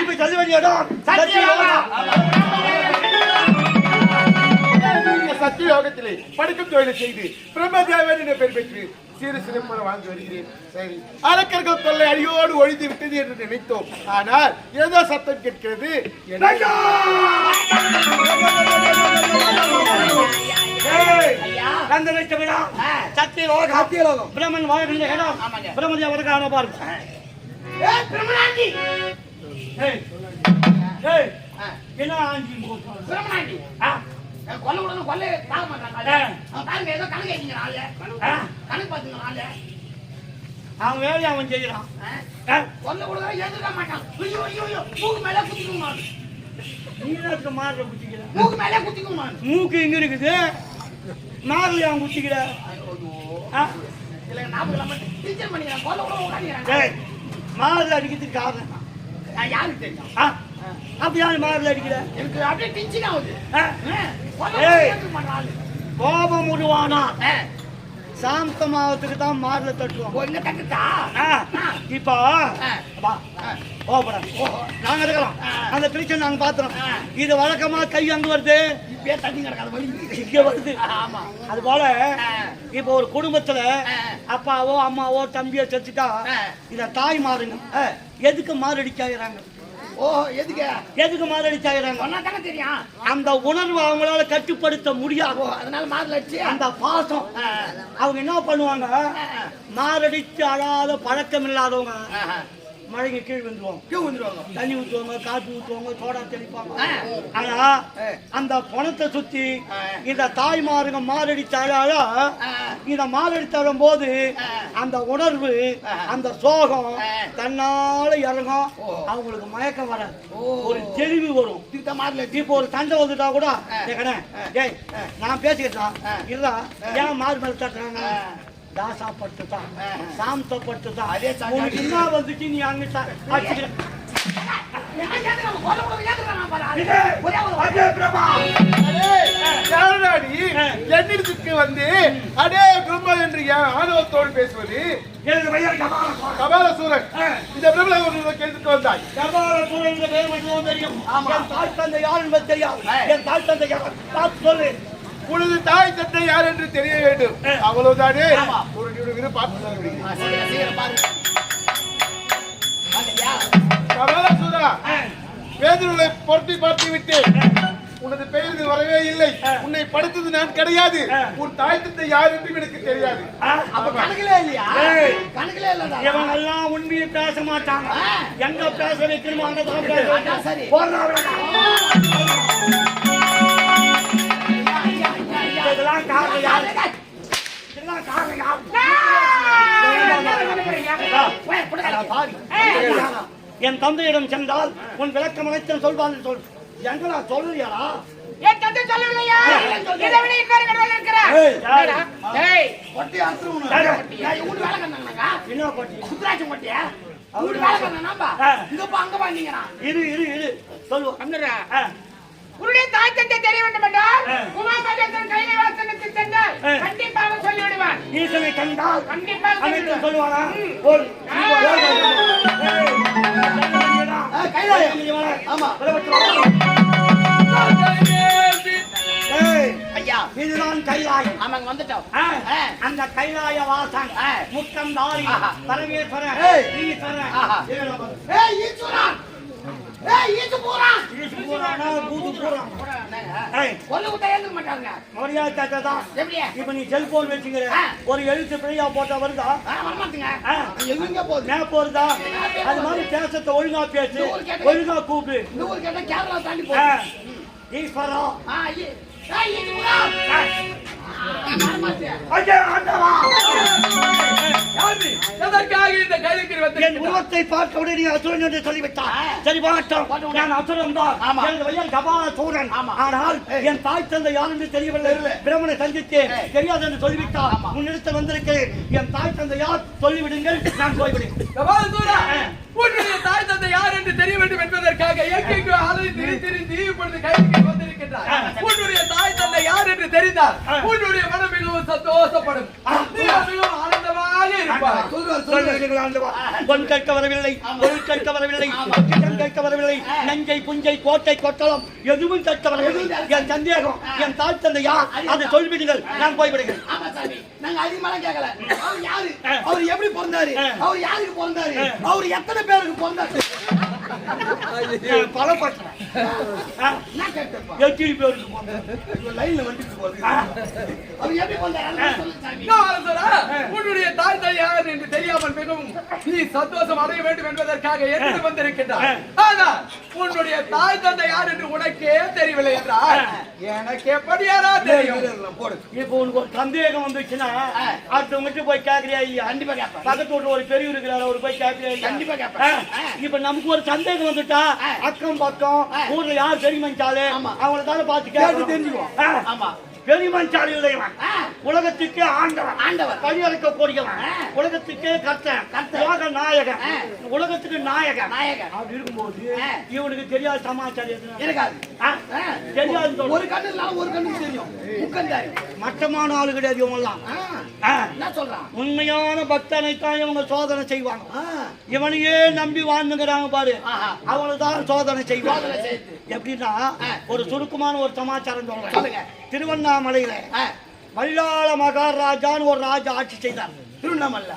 இப்ப சொல்ல வேண்டிய இடம் சத்தியலோகம். நீங்க சத்தியோகத்திலே படுக்கும் தொழிலை செய்து பிரம்மதேவன் என்ற பெயர் பெற்று சிறு சிறப்பாக வாழ்ந்து வருகிறேன். சரி. அரக்கர்கள் தொல்லை அடியோடு ஒழித்து விட்டது என்று நினைத்தோம். ஆனால் ஏதோ சத்தம் கேட்கிறது. பிரம்மன் வாழ்கின்ற இடம். பிரம்மதேவருக்கு ஆன பாருங்க. என்ன ஆஞ்சி போட்டு கொல்ல விடணும் கொல்ல பார்க்க மாட்டாங்க பாருங்க ஏதோ கணக்கு வைக்கிங்க நாளு. கணக்கு பார்த்துங்க நாளு அவன் வேலையை அவன் செய்யறான் கொல்ல விடுறா எதிர்க்க மாட்டான். ஐயோ ஐயோ ஐயோ மூக்கு மேலே குத்திக்கும் நான் நீ தான் மாறுற குத்திக்கிற. மூக்கு மேலே குத்திக்கும் மூக்கு எங்க இருக்குது? மாறுல அவன் குத்திக்கிற? ஆ, இல்லை ஞாபகம் இல்லாம டீச்சர் பண்ணிக்கிறேன். கொல்ல விட உட்காந்துக்கிறேன். மாறுல அடிக்கிறதுக்கு காரணம்? நான் யாருக்கு தெரியும்? மாறுல அடிக்கிற? எனக்கு அப்படியே டென்ஷன் ஆகுது. ஆளு. கோபம் விடுவானா ஆ, சாந்தமாவத்துக்கு தான் மாறுல தட்டுவான். ஓ, இங்க தட்டுட்டா இப்போ நாங்க இருக்கலாம். அந்த பிரச்சனை நாங்க பாத்துறோம். இது வழக்கமா கை அங்க வருது? இப்பயே தட்டி கிடக்காத இங்க வருது. ஆமா. அது போல ஆ. இப்போ ஒரு குடும்பத்துல. அப்பாவோ அம்மாவோ தம்பியோ செத்துட்டா. இந்த தாய் மாறுங்க எதுக்கு மாரடிச்சாகிறாங்க ஓ எதுக்கு எதுக்கு தானே தெரியும் அந்த உணர்வு அவங்களால கட்டுப்படுத்த முடியாது அதனால மாதுளை அடிச்சு அந்த பாசம். அவங்க என்ன பண்ணுவாங்க. மாரடிச்சு அழாத பழக்கம் இல்லாதவங்க. மழைக்கு கீழ் வந்துருவாங்க கியூ வந்துருவாங்க தண்ணி ஊற்றுவாங்க காற்று ஊற்றுவாங்க சோடா தெளிப்பாங்க. ஆனா. அந்த பணத்தை சுத்தி. இந்த தாய்மாருங்க மாரடிச்சாலும் ஆ. இந்த மாரடித்து போது ஆ. அந்த உணர்வு. அந்த சோகம். தன்னால இறங்கும். அவங்களுக்கு மயக்கம் வராது. ஒரு தெளிவு வரும் இப்போ ஒரு சண்டை வந்துட்டா கூட. டேய் நான் பேசிக்கிட்டான். இல்ல. ஏன் மாறு மேல தட்டுறாங்க தான் அதே சாக்காடி. உனக்கு என்ன வந்துச்சு நீ அங்க சா- அடிச்சுக்கிற. ஏன் ஏத்துறாங்க? கொல்ல விட ஏத்துறாங்க பாரு. அது இது, ஒரே ஒரு அஜய் பிரபா. யாரடாடி ஆ. என்னிடத்துக்கு வந்து அடே குருமா என்று என் ஆணவத்தோடு பேசுவது எனது பெயர் கபால ஆ. இந்த பிரபல ஒரு கேட்டுட்டு வந்தாய் கபால. ஆமா. என் தாய் தந்தை யார் என்பது தெரியாது. என் தாய் தந்தை யார்? சொல்லு. உனது தாய் தந்தை யார் என்று தெரிய வேண்டும். அவ்வளவுதானே. ஒரு நிமிடம். வேதனை பொருத்தி பார்த்து விட்டு உனது பெயர் வரவே இல்லை. உன்னை படுத்தது நான் கிடையாது. உன் தாய் தந்தை யார் என்று எனக்கு தெரியாது. ஆ. அப்ப கணக்குலே இல்லையா? ஏய். கணக்குலே இல்லடா இவங்க எல்லாம் உண்மையை பேச மாட்டாங்க. எங்க பேச வைக்கணுமோ காரணம் யாரு? காரணம் யாரு என் தந்தையிடம் சென்றால் உன் விளக்கம் அனைத்தும் சொல்வான் சொல். எங்களா சொல்றியாடா? என் தந்தை சொல்லவில்லையா? இதை விட இன்னொரு கடவுள் இருக்கிறார். ஏய், கொட்டி வேலை. என்ன கொட்டியா? வேலை அங்க. இரு இரு இரு. ஆ, உன்னுடைய தாய் தந்தை தெரிய வேண்டும் என்றால் ஆ. உமாமகேசன் கைலை வாசனுக்கு சென்றால். கண்டிப்பாக சொல்லிவிடுவான் ஈசனை கண்டால் கண்டிப்பாக சொல்லுவானா கைலாயம். ஆமா. ஐயா, இதுதான் கைலாயம் ஆமாங்க, வந்துட்டோம். அந்த கைலாய வாசன் ஆ. முத்தந்தாரி ஆஹா. பரமேஸ்வரன் ஏய். ஈஸ்வரன் ஈஸ்வரன். ஏய், ஈசு பூரான். ஈசு பூரானா, பூது பூரான். ஏய், கொல்லு விட்டா ஏத்துக்க மாட்டாங்க. மரியாதை தாத்தா தான். எப்படி? இப்ப நீ செல்போன் வச்சுக்கிற ஆ. ஒரு எழுத்து பிழையா போட்டா வருதா ஆ, வரமாட்டுங்க. ஆ. எங்க போகுது? மேப் வருதா அது மாதிரி பேசத்தை ஒழுங்கா பேசு ஒழுங்கா கூப்பிடு இந்த ஊர் கேட்டா கேரளா தாண்டி. போகுது. ஈஸ்வரா ஆ, ஏய், ஈசு உருவத்தை பார்க்க உடனே நீ அசுரன் என்று சொல்லிவிட்டார். சரி வாட்டம் வாட்டம். நான் அசுரன் தான் ஆமா. எனது பையன் கபால சூரன் ஆமா. ஆனால் என் தாய் தந்தை யார் என்று தெரியவில்லை. பிரமனை சந்தித்தேன் ஏய். தெரியாது என்று சொல்லிவிட்டார் ஆமா. உன்னிடத்தில் வந்திருக்கிறேன் என் தாய் தந்தை யார் சொல்லிவிடுங்கள் நான் ஆ. உன்னுடைய தாய் தந்தை யார் என்று தெரிய வேண்டும் என்பதற்காக எங்கெங்கோ அலைந்து திரிந்து இப்பொழுது கைதுக்கு வந்திருக்கின்றார் ஆ. உன்னுடைய தாய் தந்தை யார் என்று தெரிந்தால் ஆ. உன்னுடைய மனம் மிகவும் சந்தோஷப்படும். மிகவும் ஆனந்தமாக இருப்பார். பொன் கேட்க வரவில்லை பொருள் கேட்க வரவில்லை இடம் கேட்க வரவில்லை நஞ்சை புஞ்சை கோட்டை கொட்டலம் எதுவும் கேட்க வரவில்லை. என் சந்தேகம் என் தாய் தந்தை யார்? அதை சொல்லிவிடுங்கள் நான் போய்விடுகிறேன். நாங்க அதிகமாலாம் கேட்கல. அவர் யாரு? அவர் எப்படி பிறந்தாரு? அவர் யாருக்கு பிறந்தாரு? அவர் எத்தனை பேருக்கு பிறந்தாரு? எத்தனை லைன்ல வந்துட்டு எப்படி உன்னுடைய தாய் தாய் யார் என்று தெரியாமல் மிகவும் நீ சந்தோஷம் அடைய வேண்டும் என்பதற்காக வந்திருக்கின்றார் ஆனால் உன்னுடைய தாய் தந்தை யார் என்று உனக்கே தெரியவில்லை என்றால் எனக்கு எப்படியாரா தெரியும்? போடு. இப்போ உனக்கு ஒரு சந்தேகம் வந்துச்சுன்னா அடுத்தவங்கிட்ட போய் இல்லையா? கண்டிப்பா கேட்பேன். பக்கத்து வீட்டுல ஒரு பெரியவர் இருக்கிறாரு? அவர் போய் இல்லையா? கண்டிப்பா கேட்பேன். இப்ப நமக்கு ஒரு சந்தேகம் வந்துட்டா? அக்கம் பக்கம் ஊர்ல யார் பெரியமஞ்சாலு அவங்கள தானே பார்த்து கேட்டு தெரிஞ்சுக்குவோம். ஆமா. உதயவன் ஆ. உலகத்துக்கே ஆண்டவன் ஆண்டவன். பணியளிக்க கூடியவன் உலகத்துக்கே கர்த்தன். யோக நாயகன். உலகத்துக்கு நாயகன் நாயகன். அப்படி இருக்கும்போது. இவனுக்கு தெரியாத சமாச்சாரம் எதுனா? இருக்காது. தெரியாது. ஒரு கண்ணு இல்லாம ஒரு கண்ணுக்கு தெரியும் மட்டமான ஆளு கிடையாது இவங்கெல்லாம். என்ன சொல்றான் உண்மையான பக்தனை தான் இவங்க சோதனை செய்வாங்க. இவனையே நம்பி வாழ்ந்துங்கிறாங்க பாரு ஆஹா. அவங்கள தான் சோதனை செய்வாங்க. எப்படின்னா. ஒரு சுருக்கமான ஒரு சமாச்சாரம் சொல்றேன். திருவண்ணாமலையில. வல்லாள மகாராஜான்னு ஒரு ராஜா ஆட்சி செய்தார் திருவண்ணாமலை.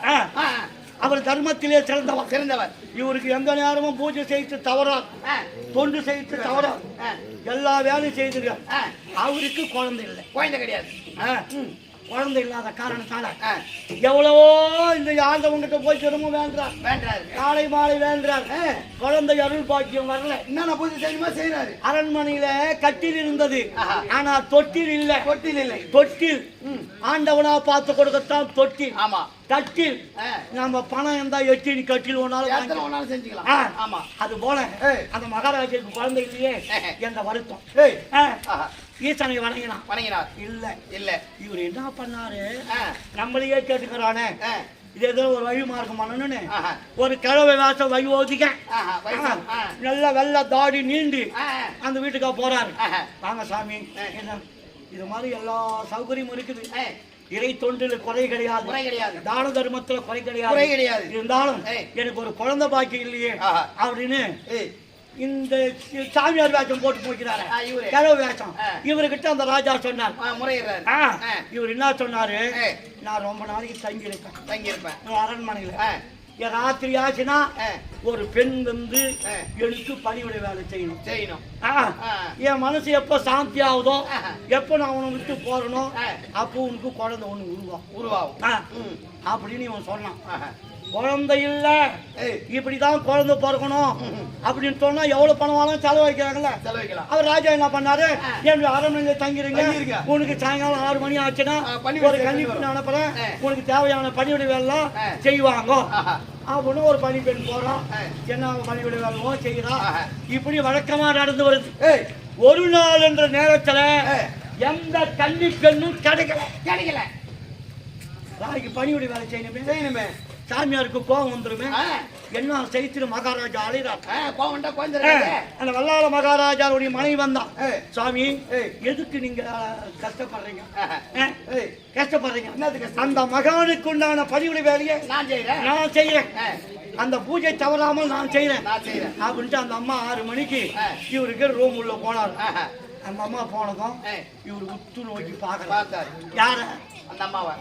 அவர் தர்மத்திலே சிறந்தவர் சிறந்தவர் இவருக்கு எந்த நேரமும் பூஜை செய்து தவறாது ஆ. தொண்டு செய்து தவறாது ஆ. எல்லா வேலையும் செய்திருக்கார் ஆ. அவருக்கு குழந்தை இல்லை குழந்தை கிடையாது. குழந்தை இல்லாத காரணத்தால. எவ்வளவோ இந்த ஆண்டவங்கிட்ட போய் திரும்ப வேண்டார் வேண்டாரு காலை மாலை வேண்டார் குழந்தை அருள் பாக்கியம் வரல. என்னென்ன பூஜை செய்யணுமோ செய்யறாரு அரண்மனையில கட்டில் இருந்தது. ஆனா தொட்டில் இல்ல. தொட்டில் இல்லை. தொட்டில். ஆண்டவனா பார்த்து கொடுக்கத்தான் தொட்டில். ஆமா. தட்டில் ஆ. நம்ம பணம் இருந்தா எட்டி கட்டில் ஒன்னாலும் செஞ்சுக்கலாம். ஆமா. அது போல. அந்த மகாராஜாவுக்கு குழந்தை இல்லையே. என்ற வருத்தம். ஈசனை வணங்கினான் வணங்கினார் இல்ல இல்ல இவர் என்ன பண்ணாரு. நம்மளையே கேட்டுக்கிறானே. இது ஏதோ ஒரு வழி மார்க்கம் பண்ணணும்னு. ஒரு கிழவை வாசம் வழி ஓதிக்க. நல்ல வெள்ள தாடி நீண்டு. அந்த வீட்டுக்கா போறாரு. வாங்க சாமி இது மாதிரி எல்லா சௌகரியமும் இருக்குது. இறை தொண்டில் குறை கிடையாது குறை கிடையாது தான தர்மத்துல குறை கிடையாது குறை கிடையாது. இருந்தாலும். எனக்கு ஒரு குழந்தை பாக்கி இல்லையே. அப்படின்னு இந்த சாமியார் வேஷம் போட்டு போய்க்கிறாரு. கிழவு வேஷம். இவர்கிட்ட அந்த ராஜா சொன்னார். இவர் என்ன சொன்னாரு. நான் ரொம்ப நாளைக்கு தங்கி இருக்கேன் தங்கி இருப்பேன் அரண்மனையில ராத்திரி ஆச்சுன்னா. ஒரு பெண் வந்து. எனக்கு பணிவிடை வேலை செய்யணும் செய்யணும். என் மனசு எப்ப சாந்தி ஆகுதோ. எப்ப நான் அவனை விட்டு போறனோ. அப்போ உனக்கு குழந்தை ஒண்ணு உருவா உருவாகும். அப்படின்னு இவன் சொன்னான். குழந்தை இல்ல இப்படிதான் குழந்தை பிறக்கணும். அப்படின்னு சொன்னா எவ்வளவு பணம் வேணாலும் செலவழிக்கிறாங்கல்ல? அவர் ராஜா என்ன பண்ணாரு? என் அரண்மனையில தங்கிருங்க. உனக்கு சாயங்காலம் ஆறு மணி ஆச்சுன்னா ஒரு வரும். அனுப்புறேன். உனக்கு தேவையான பணிவிடை வேலை. செய்வாங்க. அப்படின்னு ஒரு பணி பெண் போறான். ஆ. என்ன பணிவிடை வேலைமோ செய்யறான் ஆஹா. இப்படி வழக்கமா நடந்து வருது. ஒரு நாள் என்ற நேரத்துல. எந்த கன்னி பெண்ணும் கிடைக்கல. கிடைக்கல. நாளைக்கு பணிவிடை வேலை செய்யணுமே. செய்யணுமே. சாமியாருக்கு கோபம் வந்துருமே. என்ன செய்திரு மகாராஜா அழைறார். அந்த வல்லாள மகாராஜாவுடைய மனைவி வந்தான் ஏய். எதுக்கு நீங்க கஷ்டப்படுறீங்க? கஷ்டப்படுறீங்க? அந்த மகானுக்கு உண்டான பணிவிடை வேலையை நான் செய்யறேன் நான் செய்யறேன். அந்த பூஜை தவறாமல் நான் செய்யறேன் அப்படின்ட்டு அந்த அம்மா ஆறு மணிக்கு. இவருக்கு ரூம் உள்ள போனார். அந்த அம்மா போனதும். இவர் உத்து நோக்கி பாக்குறார் யார?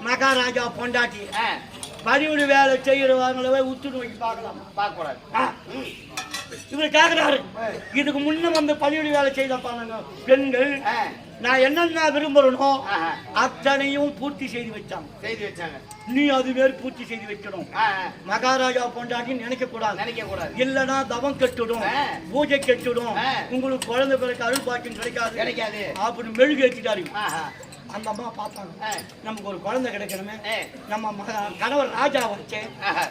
மகாராஜா பொண்டாட்டி. பணிவிடை வேலை செய்யறவங்களவே உத்து நோக்கி பார்க்கலாம். பார்க்க கூடாது ஆ. இவர் கேக்குறாரு. இதுக்கு முன்ன வந்து பணிவிடை வேலை செய்த பாருங்க பெண்கள் நான் என்னென்ன விரும்புறனோ. அத்தனையும் பூர்த்தி செய்து வச்சாங்க. செய்தி வச்சாங்க. நீ அது மாரி பூர்த்தி செய்து வைக்கணும் மகாராஜா பொண்டாட்டி நினைக்க கூடாது நினைக்க கூடாது இல்லனா தவம் கெட்டுடும். பூஜை கெட்டுடும். உங்களுக்கு குழந்தை பிறகு அருள் பாக்கியம் கிடைக்காது. கிடைக்காது. அப்படின்னு மெழுகு ஏற்றிட்டாரு. அந்த அம்மா பார்த்தாங்க நமக்கு ஒரு குழந்தை கிடைக்கணுமே நம்ம கணவர் ராஜா வச்சு.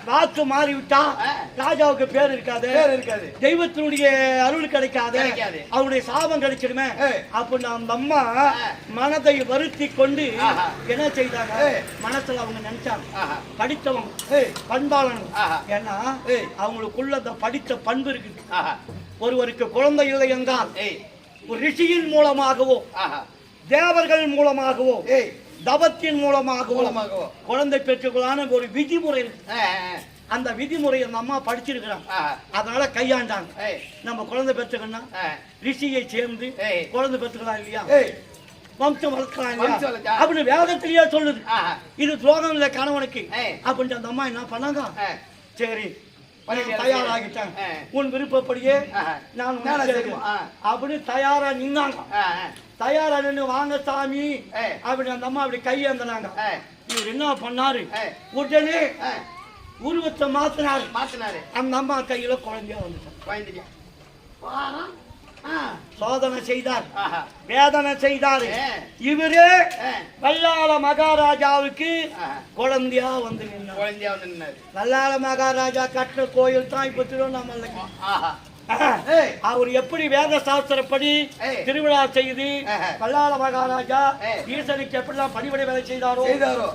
வாக்கு மாறி விட்டா. ராஜாவுக்கு பேர் இருக்காது இருக்காது தெய்வத்தினுடைய அருள் கிடைக்காது. அவருடைய சாபம் கிடைச்சிடுமே. அப்படின்னு அந்த அம்மா. மனதை வருத்தி கொண்டு. என்ன செய்தாங்க. மனசுல அவங்க நினைச்சாங்க. படித்தவங்க ஆஹா. ஏன்னா. அவங்களுக்குள்ள அந்த படித்த பண்பு இருக்குது ஆஹா. ஒருவருக்கு குழந்தை இல்லை என்றால் ஒரு ரிஷியின் மூலமாகவோ. தேவர்கள் மூலமாகவோ தவத்தின் மூலமாகவும் மூலமாகவோ. குழந்தை பெற்றுக்கொள்ளான ஒரு விதிமுறை இருக்கு. அந்த விதிமுறையை அந்த அம்மா படிச்சிருக்கிறாங்க ஆ. அதனால கையாண்டாங்க நம்ம குழந்தை பெற்றுக்கணும் ஆ. ரிஷியை சேர்ந்து. குழந்தை பெற்றுக்கலாம் இல்லையா வம்சம் வளர்க்கலாம். அப்படின்னு வேதத்திலேயே சொல்லுது இது துரோகம் இல்லை கணவனுக்கு ஏய். அப்படின்னு அந்த அம்மா என்ன பண்ணாங்க. சரி ஆ. உன் விருப்பப்படியே. நான். அப்படின்னு தயாரா நின்னாங்க. தயாரா நின்று வாங்க சாமி. அப்படி அந்த அம்மா அப்படி கையேந்தினாங்க இவர் என்ன பண்ணாரு. உடனே. உருவத்தை மாத்தினாரு மாத்தினாரு அந்த அம்மா கையில குழந்தையா வந்துட்டான் குழந்தைக்கு. சோதனை செய்தார். வேதனை செய்தாரு. இவரே வல்லாள மகாராஜாவுக்கு. குழந்தையா வந்து குழந்தையா வந்து நின்னாரு. வல்லாள மகாராஜா கட்டின கோயில் தான் இப்ப திருவண்ணாமலை. அவர் எப்படி வேத சாஸ்திரப்படி. திருவிழா செய்து ஆஹா. வல்லாள மகாராஜா. ஈசனுக்கு எப்படிலாம் பணிபடை வேலை செய்தாரோ.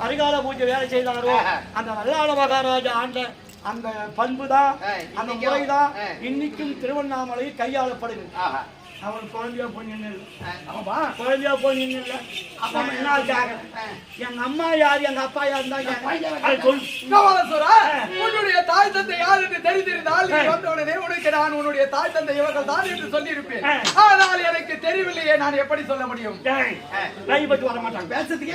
அரிகால பூஜை வேலை செய்தாரோ. அந்த வல்லாள மகாராஜா ஆண்ட அந்த பண்பு தான் ஏய், அந்த. முறை தான். இன்னைக்கும் திருவண்ணாமலை கையாளப்படுது. அவன் குழந்தையா போய் நின்று ஆ. ஆமா குழந்தையா போய் நின்று அப்ப என்ன. எங்க அம்மா யார்? எங்க அப்பா யார் தான் உன்னுடைய தாய் தந்தை யார் என்று தெரிந்திருந்தால் உனக்கு நான் உன்னுடைய தாய் தந்தை இவர்கள் தான் என்று சொல்லியிருப்பேன். ஆனால் எனக்கு தெரியவில்லையே நான் எப்படி சொல்ல முடியும்? வர மாட்டாங்க. பேசுறதுக்கே.